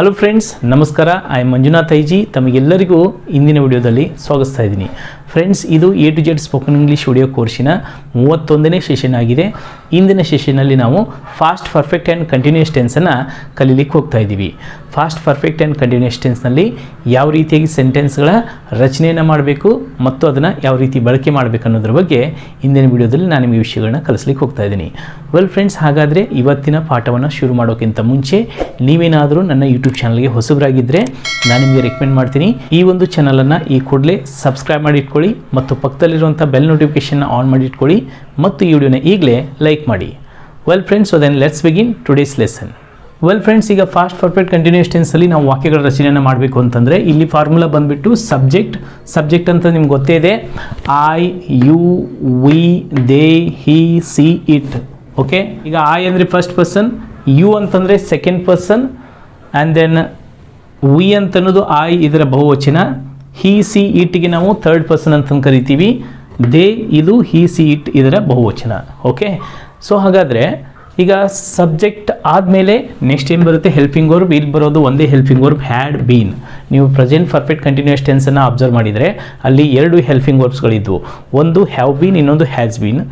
Hello friends ನಮಸ್ಕಾರ. I Manjunath IG. ತಮಗೆಲ್ಲರಿಗೂ ಇಂದಿನ ವಿಡಿಯೋದಲ್ಲಿ ಸ್ವಾಗತಿಸ್ತಾ ಇದ್ದೀನಿ. ಫ್ರೆಂಡ್ಸ್ ಇದು A to Z spoken English video ಕೋರ್ಸಿನ ಮೂವತ್ತೊಂದನೇ ಸೆಷನ್ ಆಗಿದೆ. ಇಂದಿನ ಸೆಷನಲ್ಲಿ ನಾವು ಫಾಸ್ಟ್ ಪರ್ಫೆಕ್ಟ್ ಆ್ಯಂಡ್ ಕಂಟಿನ್ಯೂಸ್ ಟೆನ್ಸನ್ನು ಕಲೀಲಿಕ್ಕೆ ಹೋಗ್ತಾ ಇದ್ದೀವಿ. ಫಾಸ್ಟ್ ಪರ್ಫೆಕ್ಟ್ ಆ್ಯಂಡ್ ಕಂಟಿನ್ಯೂಸ್ ಟೆನ್ಸ್ನಲ್ಲಿ ಯಾವ ರೀತಿಯಾಗಿ ಸೆಂಟೆನ್ಸ್ಗಳ ರಚನೆಯನ್ನು ಮಾಡಬೇಕು ಮತ್ತು ಅದನ್ನು ಯಾವ ರೀತಿ ಬಳಕೆ ಮಾಡಬೇಕು ಅನ್ನೋದ್ರ ಬಗ್ಗೆ ಇಂದಿನ ವಿಡಿಯೋದಲ್ಲಿ ನಾನು ನಿಮಗೆ ವಿಷಯಗಳನ್ನ ಕಲಿಸ್ಲಿಕ್ಕೆ ಹೋಗ್ತಾ ಇದ್ದೀನಿ. ವೆಲ್ ಫ್ರೆಂಡ್ಸ್ ಹಾಗಾದರೆ ಇವತ್ತಿನ ಪಾಠವನ್ನು ಶುರು ಮಾಡೋಕ್ಕಿಂತ ಮುಂಚೆ ನೀವೇನಾದರೂ ನನ್ನ ಯೂಟ್ಯೂಬ್ ಚಾನಲ್ಗೆ ಹೊಸಬರಾಗಿದ್ದರೆ ನಾನು ನಿಮಗೆ ರೆಕಮೆಂಡ್ ಮಾಡ್ತೀನಿ. ಈ ಒಂದು ಚಾನಲನ್ನು ಈ ಕೂಡಲೇ ಸಬ್ಸ್ಕ್ರೈಬ್ ಮಾಡಿ ಮತ್ತು ಪಕ್ಕದಲ್ಲಿರುವಂಥ ಬೆಲ್ ನೋಟಿಫಿಕೇಷನ್ನ ಆನ್ ಮಾಡಿ ಇಟ್ಕೊಳ್ಳಿ ಮತ್ತು ಈ ವಿಡಿಯೋನ ಈಗಲೇ ಲೈಕ್ ಮಾಡಿ. Well friends so then let's begin today's lesson well friends ಈಗ ಫಾಸ್ಟ್ ಪರ್ಫೆಕ್ಟ್ ಕಂಟಿನ್ಯೂಸ್ ಟೆನ್ಸಲ್ಲಿ ನಾವು ವಾಕ್ಯಗಳ ರಚನೆಯನ್ನು ಮಾಡಬೇಕು ಅಂತಂದರೆ ಇಲ್ಲಿ ಫಾರ್ಮುಲಾ ಬಂದುಬಿಟ್ಟು ಸಬ್ಜೆಕ್ಟ್ ಸಬ್ಜೆಕ್ಟ್ ಅಂತ ನಿಮ್ಗೆ ಗೊತ್ತೇ ಇದೆ. I you we they he she it okay ಈಗ ಐ ಅಂದರೆ ಫಸ್ಟ್ ಪರ್ಸನ್ ಯು ಅಂತಂದರೆ second person and then we ಅಂತ ಅನ್ನೋದು ಐ ಇದರ ಬಹುವಚನ. ಹಿ ಸಿ ಇಟ್ಗೆ ನಾವು ಥರ್ಡ್ ಪರ್ಸನ್ ಅಂತ ಕರಿತೀವಿ. ದೇ ಇದು ಹಿ ಸಿ ಇಟ್ ಇದರ ಬಹುವಚನ. ಓಕೆ ಸೊ ಹಾಗಾದರೆ, ಈಗ ಸಬ್ಜೆಕ್ಟ್ ಆದಮೇಲೆ ನೆಕ್ಸ್ಟ್ ಏನು ಬರುತ್ತೆ? ಹೆಲ್ಪಿಂಗ್ ವರ್ಬ್ ಇಲ್ಲಿ ಬರೋದು ಒಂದೇ ಹೆಲ್ಪಿಂಗ್ ವರ್ಬ್ ಹ್ಯಾಡ್ ಬೀನ್ ನೀವು ಪ್ರೆಸೆಂಟ್ ಪರ್ಫೆಕ್ಟ್ ಕಂಟಿನ್ಯೂಸ್ ಟೆನ್ಸನ್ನು ಅಬ್ಸರ್ವ್ ಮಾಡಿದರೆ, ಅಲ್ಲಿ ಎರಡು ಹೆಲ್ಪಿಂಗ್ ವರ್ಬ್ಸ್ಗಳಿದ್ವು ಒಂದು ಹ್ಯಾವ್ ಬೀನ್ ಇನ್ನೊಂದು ಹ್ಯಾಸ್ ಬೀನ್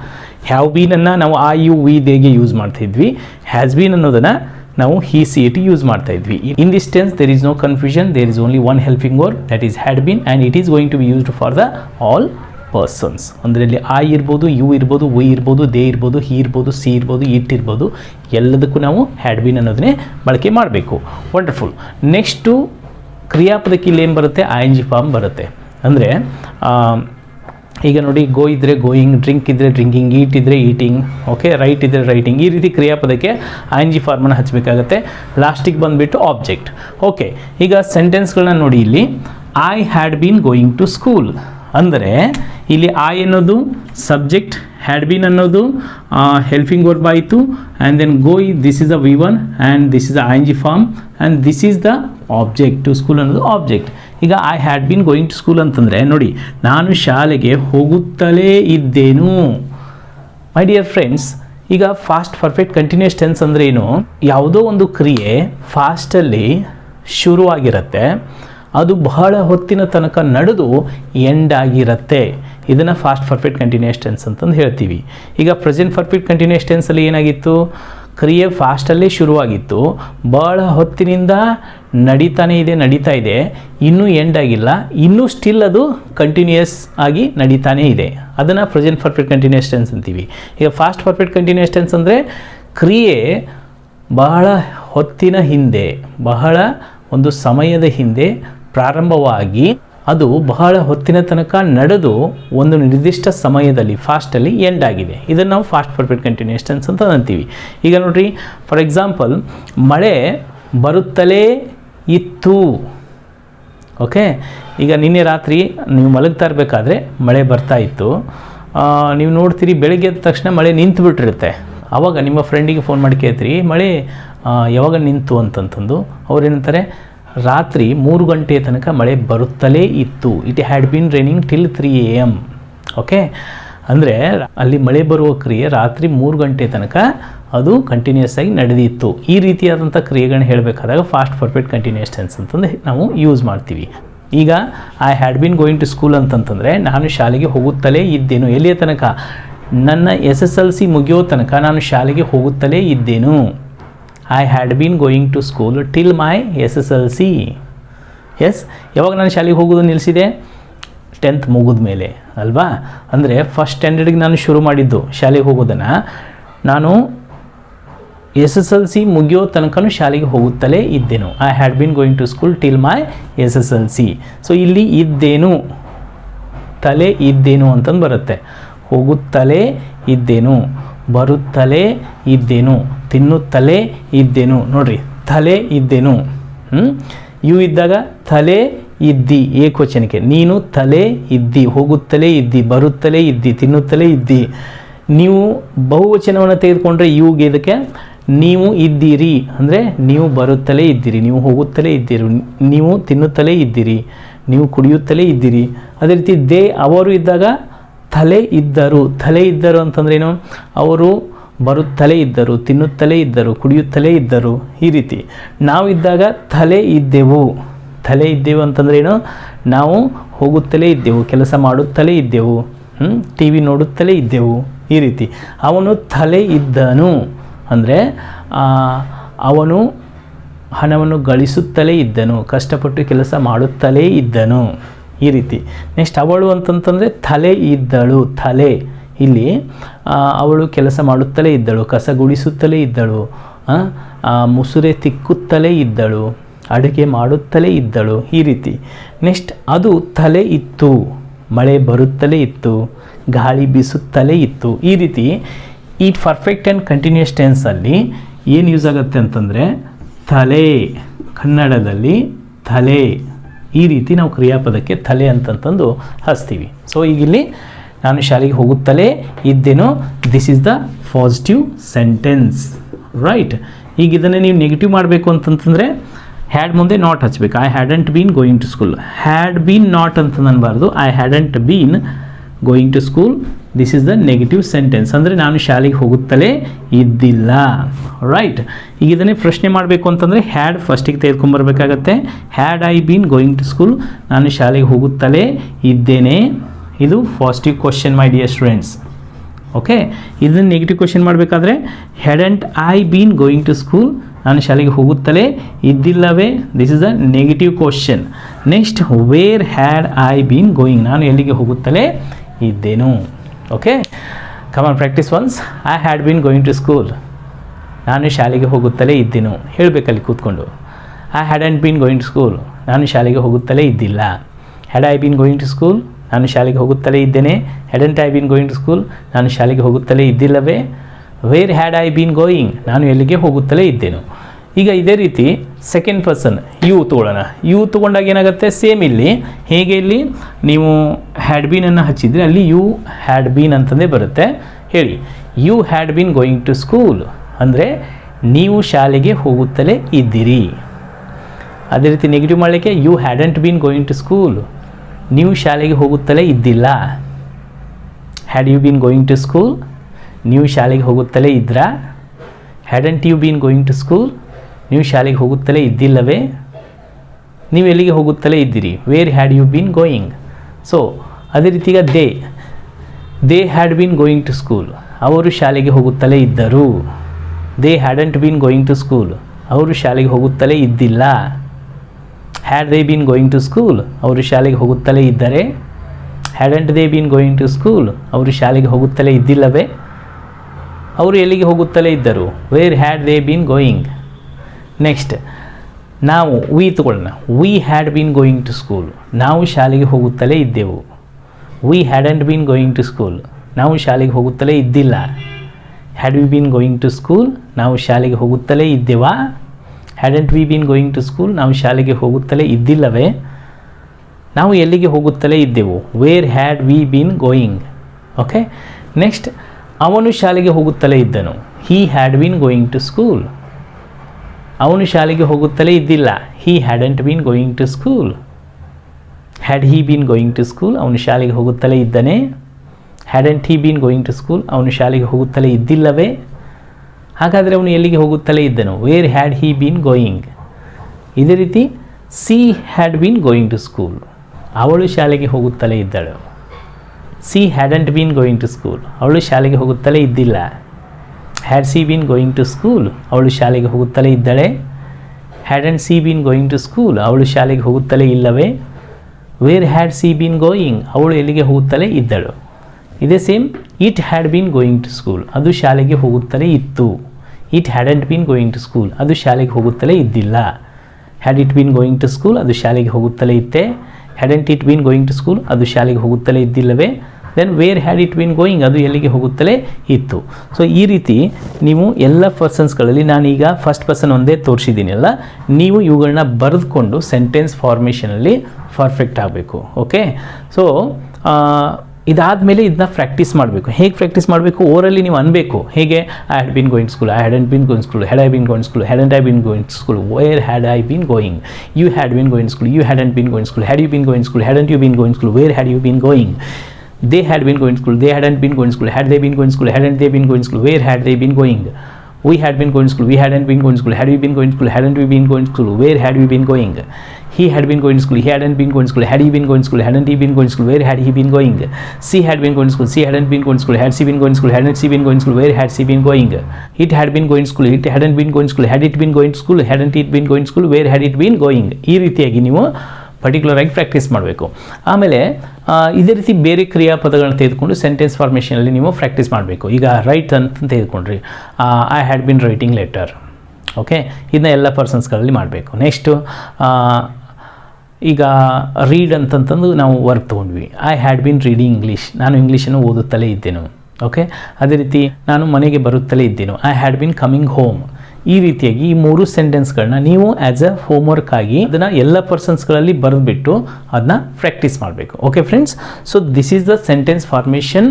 ಹ್ಯಾವ್ ಬೀನನ್ನು ನಾವು ಆ ಯು ವಿ ದೇಗೆ ಯೂಸ್ ಮಾಡ್ತಿದ್ವಿ ಹ್ಯಾಸ್ ಬೀನ್ ಅನ್ನೋದನ್ನು ನಾವು ಹಿ ಸಿ ಇಟ್ ಯೂಸ್ ಮಾಡ್ತಾ ಇದ್ವಿ. In this tense there is no confusion there is only one helping verb that is had been and it is going to be used for the all persons ಅಂದರೆ ಇಲ್ಲಿ ಆ ಇರ್ಬೋದು you ಇರ್ಬೋದು V ಇರ್ಬೋದು they ಇರ್ಬೋದು ಹಿ ಇರ್ಬೋದು C ಇರ್ಬೋದು it ಇರ್ಬೋದು, ಎಲ್ಲದಕ್ಕೂ ನಾವು ಹ್ಯಾಡ್ ಬಿನ್ ಅನ್ನೋದನ್ನೇ ಬಳಕೆ ಮಾಡಬೇಕು. ವಂಡರ್ಫುಲ್ ನೆಕ್ಸ್ಟು ಕ್ರಿಯಾಪದಕ್ಕೆ ಇಲ್ಲಿ ಏನು ಬರುತ್ತೆ? ಐ ಎನ್ ಜಿ ಫಾರ್ಮ್ ಬರುತ್ತೆ. ಅಂದರೆ ಈಗ ನೋಡಿ ಗೋ ಇದ್ದರೆ ಗೋಯಿಂಗ್ ಡ್ರಿಂಕ್ ಇದ್ದರೆ ಡ್ರಿಂಕಿಂಗ್ ಈಟ್ ಇದ್ದರೆ ಈಟಿಂಗ್ ಓಕೆ ರೈಟ್ ಇದ್ದರೆ ರೈಟಿಂಗ್ ಈ ರೀತಿ ಕ್ರಿಯಾಪದಕ್ಕೆ ಐ ಎನ್ ಜಿ ಫಾರ್ಮನ್ನು ಹಚ್ಚಬೇಕಾಗತ್ತೆ ಲಾಸ್ಟಿಗೆ ಬಂದುಬಿಟ್ಟು ಆಬ್ಜೆಕ್ಟ್ ಓಕೆ ಈಗ ಸೆಂಟೆನ್ಸ್ಗಳನ್ನ ನೋಡಿ ಇಲ್ಲಿ. I had been going to school ಅಂದರೆ, ಇಲ್ಲಿ ಐ ಅನ್ನೋದು ಸಬ್ಜೆಕ್ಟ್ ಹ್ಯಾಡ್ ಬೀನ್ ಅನ್ನೋದು ಹೆಲ್ಪಿಂಗ್ ವರ್ಬ್ ಆಯಿತು and then go E this is a V one and this is a I N G form and this is the object to school ಅನ್ನೋದು object ಈಗ I had been going to school ಅಂತಂದರೆ, ನೋಡಿ, ನಾನು ಶಾಲೆಗೆ ಹೋಗುತ್ತಲೇ ಇದ್ದೇನು? My dear friends ಈಗ past perfect continuous tense ಅಂದರೆ ಏನು? ಯಾವುದೋ ಒಂದು ಕ್ರಿಯೆ ಫಾಸ್ಟಲ್ಲಿ ಶುರುವಾಗಿರುತ್ತೆ, ಅದು ಬಹಳ ಹೊತ್ತಿನ ತನಕ ನಡೆದು ಎಂಡ್ ಆಗಿರುತ್ತೆ. ಇದನ್ನು ಫಾಸ್ಟ್ ಪರ್ಫೆಕ್ಟ್ ಕಂಟಿನ್ಯೂಸ್ ಟೆನ್ಸ್ ಅಂತಂದು ಹೇಳ್ತೀವಿ. ಈಗ ಪ್ರೆಸೆಂಟ್ ಪರ್ಫೆಕ್ಟ್ ಕಂಟಿನ್ಯೂಸ್ ಟೆನ್ಸಲ್ಲಿ ಏನಾಗಿತ್ತು? ಕ್ರಿಯೆ ಫಾಸ್ಟಲ್ಲೇ ಶುರುವಾಗಿತ್ತು. ಭಾಳ ಹೊತ್ತಿನಿಂದ ನಡೀತಾನೆ ಇದೆ, ನಡೀತಾ ಇದೆ. ಇನ್ನೂ ಎಂಡ್ ಆಗಿಲ್ಲ. ಇನ್ನೂ ಸ್ಟಿಲ್ ಅದು ಕಂಟಿನ್ಯೂಯಸ್ ಆಗಿ ನಡೀತಾನೆ ಇದೆ. ಅದನ್ನು ಪ್ರೆಸೆಂಟ್ ಪರ್ಫೆಕ್ಟ್ ಕಂಟಿನ್ಯೂಸ್ ಟೆನ್ಸ್ ಅಂತೀವಿ. ಈಗ ಫಾಸ್ಟ್ ಪರ್ಫೆಕ್ಟ್ ಕಂಟಿನ್ಯೂಸ್ ಟೆನ್ಸ್ ಅಂದರೆ ಕ್ರಿಯೆ ಬಹಳ ಹೊತ್ತಿನ ಹಿಂದೆ, ಬಹಳ ಒಂದು ಸಮಯದ ಹಿಂದೆ ಪ್ರಾರಂಭವಾಗಿ ಅದು ಬಹಳ ಹೊತ್ತಿನ ತನಕ ನಡೆದು ಒಂದು ನಿರ್ದಿಷ್ಟ ಸಮಯದಲ್ಲಿ ಫಾಸ್ಟಲ್ಲಿ ಎಂಡ್ ಆಗಿದೆ. ಇದನ್ನು ನಾವು ಫಾಸ್ಟ್ ಪರ್ಫೆಕ್ಟ್ ಕಂಟಿನ್ಯೂಸ್ ಟೆನ್ಸ್ ಅಂತ ಅಂತೀವಿ ಈಗ ನೋಡಿರಿ ಫಾರ್ ಎಕ್ಸಾಂಪಲ್ ಮಳೆ ಬರುತ್ತಲೇ ಇತ್ತು. ಓಕೆ ಈಗ ನಿನ್ನೆ ರಾತ್ರಿ ನೀವು ಮಲಗ್ತಾ ಇರಬೇಕಾದ್ರೆ ಮಳೆ ಬರ್ತಾ ಇತ್ತು. ನೀವು ನೋಡ್ತೀರಿ ಬೆಳಗ್ಗೆ ಎದ್ದ ತಕ್ಷಣ ಮಳೆ ನಿಂತು ಬಿಟ್ಟಿರುತ್ತೆ ಆವಾಗ ನಿಮ್ಮ ಫ್ರೆಂಡಿಗೆ ಫೋನ್ ಮಾಡಿ ಕೇಳ್ತೀರಿ, ಮಳೆ ಯಾವಾಗ ನಿಂತು? ಅಂತಂತಂದು. ಅವ್ರೇನಂತಾರೆ ರಾತ್ರಿ ಮೂರು ಗಂಟೆ ತನಕ ಮಳೆ ಬರುತ್ತಲೇ ಇತ್ತು. It had been raining till three A M okay ಅಂದರೆ ಅಲ್ಲಿ ಮಳೆ ಬರುವ ಕ್ರಿಯೆ ರಾತ್ರಿ ಮೂರು ಗಂಟೆ ತನಕ ಅದು ಕಂಟಿನ್ಯೂಸ್ ಆಗಿ ನಡೆದಿತ್ತು. ಈ ರೀತಿಯಾದಂಥ ಕ್ರಿಯೆಗಳನ್ನ ಹೇಳಬೇಕಾದಾಗ ಫಾಸ್ಟ್ ಪರ್ಫೆಕ್ಟ್ ಕಂಟಿನ್ಯೂಸ್ ಟೆನ್ಸ್ ಅಂತಂದು ನಾವು ಯೂಸ್ ಮಾಡ್ತೀವಿ. ಈಗ I had been going to school ಅಂತಂತಂದರೆ ನಾನು ಶಾಲೆಗೆ ಹೋಗುತ್ತಲೇ ಇದ್ದೇನು? ಎಲ್ಲಿಯ ತನಕ? ನನ್ನ ಎಸ್ ಎಸ್ ಎಲ್ ಸಿ ಮುಗಿಯೋ ತನಕ ನಾನು ಶಾಲೆಗೆ ಹೋಗುತ್ತಲೇ ಇದ್ದೇನು? I had been going to school till my S S L C S ಯಾವಾಗ ನಾನು ಶಾಲೆಗೆ ಹೋಗೋದು ನಿಲ್ಲಿಸಿದೆ ಟೆಂತ್ ಮುಗಿದ ಮೇಲೆ, ಅಲ್ವಾ? ಅಂದರೆ ಫಸ್ಟ್ ಸ್ಟ್ಯಾಂಡರ್ಡಿಗೆ ನಾನು ಶುರು ಮಾಡಿದ್ದು ಶಾಲೆಗೆ ಹೋಗೋದನ್ನು. ನಾನು ಎಸ್ ಎಸ್ ಎಲ್ ಸಿ ಮುಗಿಯೋ ತನಕನೂ ಶಾಲೆಗೆ ಹೋಗುತ್ತಲೇ ಇದ್ದೇನು. I had been going to school till my S S L C so ಇಲ್ಲಿ ಇದ್ದೇನು? ತಲೆ ಇದ್ದೇನು ಅಂತಂದು ಬರುತ್ತೆ. ಹೋಗುತ್ತಲೇ ಇದ್ದೇನು? ಬರುತ್ತಲೇ ಇದ್ದೇನು? ತಿನ್ನುತ್ತಲೇ ಇದ್ದೇನು. ನೋಡ್ರಿ, ತಲೆ ಇದ್ದೇನು. ಯು ಇದ್ದಾಗ ತಲೆ ಇದ್ದಿ, ಏಕವಚನಕ್ಕೆ. ನೀನು ತಲೆ ಇದ್ದಿ, ಹೋಗುತ್ತಲೇ ಇದ್ದಿ, ಬರುತ್ತಲೇ ಇದ್ದಿ, ತಿನ್ನುತ್ತಲೇ ಇದ್ದಿ. ನೀವು ಬಹುವಚನವನ್ನು ತೆಗೆದುಕೊಂಡ್ರೆ ಇವುಗೆ ಇದಕ್ಕೆ ನೀವು ಇದ್ದೀರಿ. ಅಂದರೆ ನೀವು ಬರುತ್ತಲೇ ಇದ್ದೀರಿ, ನೀವು ಹೋಗುತ್ತಲೇ ಇದ್ದೀರಿ, ನೀವು ತಿನ್ನುತ್ತಲೇ ಇದ್ದೀರಿ, ನೀವು ಕುಡಿಯುತ್ತಲೇ ಇದ್ದೀರಿ. ಅದೇ ರೀತಿ ದೇ ಅವರು ಇದ್ದಾಗ ತಲೆ ಇದ್ದರು. ತಲೆ ಇದ್ದರು ಅಂತಂದ್ರೇನು ಅವರು ಬರುತ್ತಲೇ ಇದ್ದರು, ತಿನ್ನುತ್ತಲೇ ಇದ್ದರು, ಕುಡಿಯುತ್ತಲೇ ಇದ್ದರು, ಈ ರೀತಿ. ನಾವಿದ್ದಾಗ ತಲೆ ಇದ್ದೆವು. ತಲೆ ಇದ್ದೆವು ಅಂತಂದ್ರೆ ಏನು? ನಾವು ಹೋಗುತ್ತಲೇ ಇದ್ದೆವು, ಕೆಲಸ ಮಾಡುತ್ತಲೇ ಇದ್ದೆವು ಟಿ ವಿ ನೋಡುತ್ತಲೇ ಇದ್ದೆವು, ಈ ರೀತಿ. ಅವನು ತಲೆ ಇದ್ದನು. ಅಂದರೆ ಅವನು ಹಣವನ್ನು ಗಳಿಸುತ್ತಲೇ ಇದ್ದನು, ಕಷ್ಟಪಟ್ಟು ಕೆಲಸ ಮಾಡುತ್ತಲೇ ಇದ್ದನು, ಈ ರೀತಿ. ನೆಕ್ಸ್ಟ್ ಅವಳು ಅಂತಂತಂದರೆ ತಲೆ ಇದ್ದಳು, ತಲೆ. ಇಲ್ಲಿ ಅವಳು ಕೆಲಸ ಮಾಡುತ್ತಲೇ ಇದ್ದಳು ಕಸ ಗುಡಿಸುತ್ತಲೇ ಇದ್ದಳು ಮುಸುರೆ ತಿಕ್ಕುತ್ತಲೇ ಇದ್ದಳು, ಅಡುಗೆ ಮಾಡುತ್ತಲೇ ಇದ್ದಳು. ಈ ರೀತಿ. ನೆಕ್ಸ್ಟ್, ಅದು ತಲೆ ಇತ್ತು, ಮಳೆ ಬರುತ್ತಲೇ ಇತ್ತು, ಗಾಳಿ ಬೀಸುತ್ತಲೇ ಇತ್ತು. ಈ ರೀತಿ, ಈ ಪರ್ಫೆಕ್ಟ್ ಆ್ಯಂಡ್ ಕಂಟಿನ್ಯೂಸ್ ಟೆನ್ಸಲ್ಲಿ ಏನು ಯೂಸ್ ಆಗುತ್ತೆ ಅಂತಂದರೆ, ತಲೆ, ಕನ್ನಡದಲ್ಲಿ ತಲೆ. ಈ ರೀತಿ ನಾವು ಕ್ರಿಯಾಪದಕ್ಕೆ ತಲೆ ಅಂತಂತಂದು ಹಚ್ತೀವಿ. ಸೊ ಈಗ ಇಲ್ಲಿ ನಾನು ಶಾಲೆಗೆ ಹೋಗುತ್ತಲೇ ಇದ್ದೇನೋ this is the positive sentence right ಈಗ ಇದನ್ನು ನೀವು ನೆಗೆಟಿವ್ ಮಾಡಬೇಕು ಅಂತಂತಂದರೆ ಹ್ಯಾಡ್ ಮುಂದೆ ನಾಟ್ ಹಚ್ಬೇಕು. I hadn't been going to school had been not ಅಂತ ಅನ್ಬಾರ್ದು I hadn't been going to school this is the negative sentence ಅಂದರೆ ನಾನು ಶಾಲೆಗೆ ಹೋಗುತ್ತಲೇ ಇದ್ದಿಲ್ಲ. ರೈಟ್ ಈಗ ಇದನ್ನೇ ಪ್ರಶ್ನೆ ಮಾಡಬೇಕು ಅಂತಂದರೆ ಹ್ಯಾಡ್ ಫಸ್ಟಿಗೆ ತೆಗೆದುಕೊಂಬರ್ಬೇಕಾಗತ್ತೆ had I been going to school ನಾನು ಶಾಲೆಗೆ ಹೋಗುತ್ತಲೇ ಇದ್ದೇನೆ. ಇದು positive question my dear students okay ಇದನ್ನು ನೆಗೆಟಿವ್ ಕ್ವಶನ್ ಮಾಡಬೇಕಾದ್ರೆ hadn't I been going to school ನಾನು ಶಾಲೆಗೆ ಹೋಗುತ್ತಲೇ ಇದ್ದಿಲ್ಲವೇ? This is a negative question next where had I been going ನಾನು ಎಲ್ಲಿಗೆ ಹೋಗುತ್ತಲೇ ಇದ್ದೇನು? Okay come on practice once I had been going to school ನಾನು ಶಾಲೆಗೆ ಹೋಗುತ್ತಲೇ ಇದ್ದೇನು? ಹೇಳಬೇಕಲ್ಲಿ ಕೂತ್ಕೊಂಡು. I had and been going to school ನಾನು ಶಾಲೆಗೆ ಹೋಗುತ್ತಲೇ ಇದ್ದಿಲ್ಲ. Had I been going to school ನಾನು ಶಾಲೆಗೆ ಹೋಗುತ್ತಲೇ ಇದ್ದೇನೆ. Hadn't I been going to school ನಾನು ಶಾಲೆಗೆ ಹೋಗುತ್ತಲೇ ಇದ್ದಿಲ್ಲವೇ? Where had I been going ನಾನು ಎಲ್ಲಿಗೆ ಹೋಗುತ್ತಲೇ ಇದ್ದೇನು? ಈಗ ಇದೇ ರೀತಿ ಸೆಕೆಂಡ್ ಪರ್ಸನ್ ಯು ತೊಗೊಳ್ಳೋಣ ಯು ತೊಗೊಂಡಾಗ ಏನಾಗುತ್ತೆ? ಸೇಮ್ ಇಲ್ಲಿ. ಹೇಗೆ ಇಲ್ಲಿ? ನೀವು ಹ್ಯಾಡ್ ಬೀನನ್ನು ಹಚ್ಚಿದ್ರೆ ಅಲ್ಲಿ ಯು ಹ್ಯಾಡ್ ಬೀನ್ ಅಂತಂದೇ ಬರುತ್ತೆ. ಹೇಳಿ. You had been going to school ಅಂದರೆ ನೀವು ಶಾಲೆಗೆ ಹೋಗುತ್ತಲೇ ಇದ್ದೀರಿ. ಅದೇ ರೀತಿ ನೆಗೆಟಿವ್ ಮಾಡಲಿಕ್ಕೆ you hadn't been going to school ನೀವು ಶಾಲೆಗೆ ಹೋಗುತ್ತಲೇ ಇದ್ದಿಲ್ಲ. Had you been going to school ನೀವು ಶಾಲೆಗೆ ಹೋಗುತ್ತಲೇ ಇದ್ರಾ? Hadn't you been going to school ನೀವು ಶಾಲೆಗೆ ಹೋಗುತ್ತಲೇ ಇದ್ದಿಲ್ಲವೇ? ನೀವು ಎಲ್ಲಿಗೆ ಹೋಗುತ್ತಲೇ ಇದ್ದೀರಿ? Where had you been going so ಅದೇ ರೀತಿ ಈಗ they they had been going to school ಅವರು ಶಾಲೆಗೆ ಹೋಗುತ್ತಲೇ ಇದ್ದರು. They hadn't been going to school ಅವರು ಶಾಲೆಗೆ ಹೋಗುತ್ತಲೇ ಇದ್ದಿಲ್ಲ. Had they been going to school ಅವರು ಶಾಲೆಗೆ ಹೋಗುತ್ತಲೇ ಇದ್ದರೆ? Hadn't they been going to school ಅವರು ಶಾಲೆಗೆ ಹೋಗುತ್ತಲೇ ಇದ್ದಿಲ್ಲವೇ? ಅವರು ಎಲ್ಲಿಗೆ ಹೋಗುತ್ತಲೇ ಇದ್ದರು? Where had they been going next ನಾವು ವಿ ತಗೊಳ್ಳೋಣ we had been going to school ನಾವು ಶಾಲೆಗೆ ಹೋಗುತ್ತಲೇ ಇದ್ದೆವು. We hadn't been going to school ನಾವು ಶಾಲೆಗೆ ಹೋಗುತ್ತಲೇ ಇದ್ದಿಲ್ಲ. Had we been going to school ನಾವು ಶಾಲೆಗೆ ಹೋಗುತ್ತಲೇ ಇದ್ದೆವಾ? Hadn't we been going to school ನಾವು ಶಾಲೆಗೆ ಹೋಗುತ್ತಲೇ ಇದ್ದಿಲ್ಲವೇ? ನಾವು ಎಲ್ಲಿಗೆ ಹೋಗುತ್ತಲೇ ಇದ್ದೆವು? Where had we been going okay next ಅವನು ಶಾಲೆಗೆ ಹೋಗುತ್ತಲೇ ಇದ್ದನು. He had been going to school ಅವನು ಶಾಲೆಗೆ ಹೋಗುತ್ತಲೇ ಇದ್ದಿಲ್ಲ. He hadn't been going to school had he been going to school ಅವನು ಶಾಲೆಗೆ ಹೋಗುತ್ತಲೇ ಇದ್ದಾನೆ. Hadn't he been going to school ಅವನು ಶಾಲೆಗೆ ಹೋಗುತ್ತಲೇ ಇದ್ದಿಲ್ಲವೇ? ಹಾಗಾದರೆ ಅವನು ಎಲ್ಲಿಗೆ ಹೋಗುತ್ತಲೇ ಇದ್ದನು? Where had he been going ಇದೇ ರೀತಿ she had been going to school ಅವಳು ಶಾಲೆಗೆ ಹೋಗುತ್ತಲೇ ಇದ್ದಳು. She hadn't been going to school ಅವಳು ಶಾಲೆಗೆ ಹೋಗುತ್ತಲೇ ಇದ್ದಿಲ್ಲ. Had she been going to school ಅವಳು ಶಾಲೆಗೆ ಹೋಗುತ್ತಲೇ ಇದ್ದಾಳೆ. And she been going to school ಅವಳು ಶಾಲೆಗೆ ಹೋಗುತ್ತಲೇ ಇಲ್ಲವೇ? Where had she been going ಅವಳು ಎಲ್ಲಿಗೆ ಹೋಗುತ್ತಲೇ ಇದ್ದಳು? ಇದೇ same it had been going to school ಅದು ಶಾಲೆಗೆ ಹೋಗುತ್ತಲೇ ಇತ್ತು. It hadn't been going to school ಅದು ಶಾಲೆಗೆ ಹೋಗುತ್ತಲೇ ಇದ್ದಿಲ್ಲ. Had it been going to school ಅದು ಶಾಲೆಗೆ ಹೋಗುತ್ತಲೇ ಇತ್ತೆ. Hadn't it been going to school ಅದು ಶಾಲೆಗೆ ಹೋಗುತ್ತಲೇ ಇದ್ದಿಲ್ಲವೇ? Then where had it been going ಅದು ಎಲ್ಲಿಗೆ ಹೋಗುತ್ತಲೇ ಇತ್ತು? ಸೊ ಈ ರೀತಿ ನೀವು ಎಲ್ಲ ಪರ್ಸನ್ಸ್ಗಳಲ್ಲಿ ನಾನೀಗ ಫಸ್ಟ್ ಪರ್ಸನ್ ಒಂದೇ ತೋರಿಸಿದ್ದೀನಿ ಅಲ್ಲ? ನೀವು ಇವುಗಳನ್ನ ಬರೆದುಕೊಂಡು ಸೆಂಟೆನ್ಸ್ ಫಾರ್ಮೇಷನಲ್ಲಿ ಪರ್ಫೆಕ್ಟ್ ಆಗಬೇಕು. ಓಕೆ ಸೊ ಇದಾದಮೇಲೆ ಇದನ್ನ ಪ್ರಾಕ್ಟೀಸ್ ಮಾಡಬೇಕು ಹೇಗೆ ಪ್ರಾಕ್ಟೀಸ್ ಮಾಡಬೇಕು ಓರಲ್ಲಿ ನೀವು ಅನ್ಬೇಕು ಹೇಗೆ I had been going school I had been going school had I been going school hadn't I been going school where had I been going you had been going school you hadn't been going school had you been going school hadn't you been going school where had you been going they had been going school they to been going school had they been going school they they been going school where had they been going we had been going to school we hadn't been going to school had we been going to school hadn't we been going to school where had we been going he had been going to school he hadn't been going to school had he been going to school hadn't he been going to school where had he been going she had been going to school she hadn't been going to school had she been going to school hadn't she been going to school where had she been going it had been going to school it hadn't been going to school had it been going to school hadn't it been going to school where had it been going ಈ ರೀತಿಯಾಗಿ ನೀವು particular ಆಗಿ practice ಮಾಡಬೇಕು. ಆಮೇಲೆ ಇದೇ ರೀತಿ ಬೇರೆ ಕ್ರಿಯಾಪದಗಳನ್ನ ತೆಗೆದುಕೊಂಡು ಸೆಂಟೆನ್ಸ್ ಫಾರ್ಮೇಷನಲ್ಲಿ ನೀವು ಪ್ರಾಕ್ಟೀಸ್ ಮಾಡಬೇಕು. ಈಗ ರೈಟ್ ಅಂತ ತೆಗೆದುಕೊಂಡ್ರಿ. I had been writing letter okay ಇದನ್ನ ಎಲ್ಲ ಪರ್ಸನ್ಸ್ಗಳಲ್ಲಿ ಮಾಡಬೇಕು. ನೆಕ್ಸ್ಟು ಈಗ ರೀಡ್ ಅಂತಂತಂದು ನಾವು ವರ್ಕ್ ತೊಗೊಂಡ್ವಿ. I had been reading English ನಾನು ಇಂಗ್ಲೀಷನ್ನು ಓದುತ್ತಲೇ ಇದ್ದೇನು. ಓಕೆ ಅದೇ ರೀತಿ ನಾನು ಮನೆಗೆ ಬರುತ್ತಲೇ ಇದ್ದೇನು. I had been coming home ಈ ರೀತಿಯಾಗಿ ಈ ಮೂರು ಸೆಂಟೆನ್ಸ್ಗಳನ್ನ ನೀವು ಆ್ಯಸ್ ಅ ಹೋಮ್ವರ್ಕ್ ಆಗಿ ಅದನ್ನು ಎಲ್ಲ ಪರ್ಸನ್ಸ್ಗಳಲ್ಲಿ ಬರೆದ್ಬಿಟ್ಟು ಅದನ್ನ ಪ್ರಾಕ್ಟೀಸ್ ಮಾಡಬೇಕು. Okay friends so this is the sentence formation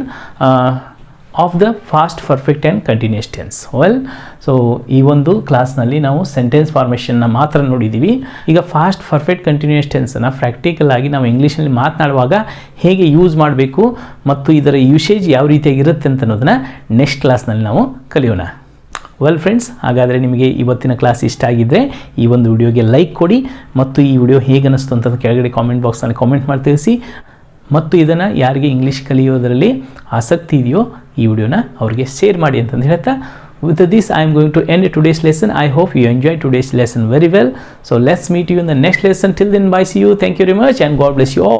of the past perfect and continuous tense well so ಈ ಒಂದು ಕ್ಲಾಸ್ನಲ್ಲಿ ನಾವು ಸೆಂಟೆನ್ಸ್ ಫಾರ್ಮೇಷನ್ನ ಮಾತ್ರ ನೋಡಿದ್ದೀವಿ ಈಗ ಫಾಸ್ಟ್ ಪರ್ಫೆಕ್ಟ್ ಕಂಟಿನ್ಯೂಸ್ ಟೆನ್ಸನ್ನು ಪ್ರಾಕ್ಟಿಕಲ್ ಆಗಿ ನಾವು ಇಂಗ್ಲೀಷಲ್ಲಿ ಮಾತನಾಡುವಾಗ ಹೇಗೆ ಯೂಸ್ ಮಾಡಬೇಕು ಮತ್ತು ಇದರ ಯೂಸೇಜ್ ಯಾವ ರೀತಿಯಾಗಿರುತ್ತೆ ಅಂತ ಅನ್ನೋದನ್ನು ನೆಕ್ಸ್ಟ್ ಕ್ಲಾಸ್ನಲ್ಲಿ ನಾವು ಕಲಿಯೋಣ. ವೆಲ್ ಫ್ರೆಂಡ್ಸ್ ಹಾಗಾದರೆ ನಿಮಗೆ ಇವತ್ತಿನ ಕ್ಲಾಸ್ ಇಷ್ಟ ಆಗಿದ್ದರೆ ಈ ಒಂದು ವಿಡಿಯೋಗೆ ಲೈಕ್ ಕೊಡಿ ಮತ್ತು ಈ ವಿಡಿಯೋ ಹೇಗೆ ಅನ್ನಿಸ್ತು ಅಂತ ಕೆಳಗಡೆ ಕಾಮೆಂಟ್ ಬಾಕ್ಸ್ನಲ್ಲಿ ಕಾಮೆಂಟ್ ಮಾಡಿ ತಿಳಿಸಿ. ಮತ್ತು ಇದನ್ನು ಯಾರಿಗೆ ಇಂಗ್ಲೀಷ್ ಕಲಿಯೋದರಲ್ಲಿ ಆಸಕ್ತಿ ಇದೆಯೋ ಈ ವಿಡಿಯೋನ ಅವರಿಗೆ ಶೇರ್ ಮಾಡಿ ಅಂತಂದು ಹೇಳ್ತಾ this I am going to end today's lesson I hope you enjoy today's lesson very well so let's meet you in the next lesson till then bye see you thank you very much and God bless you all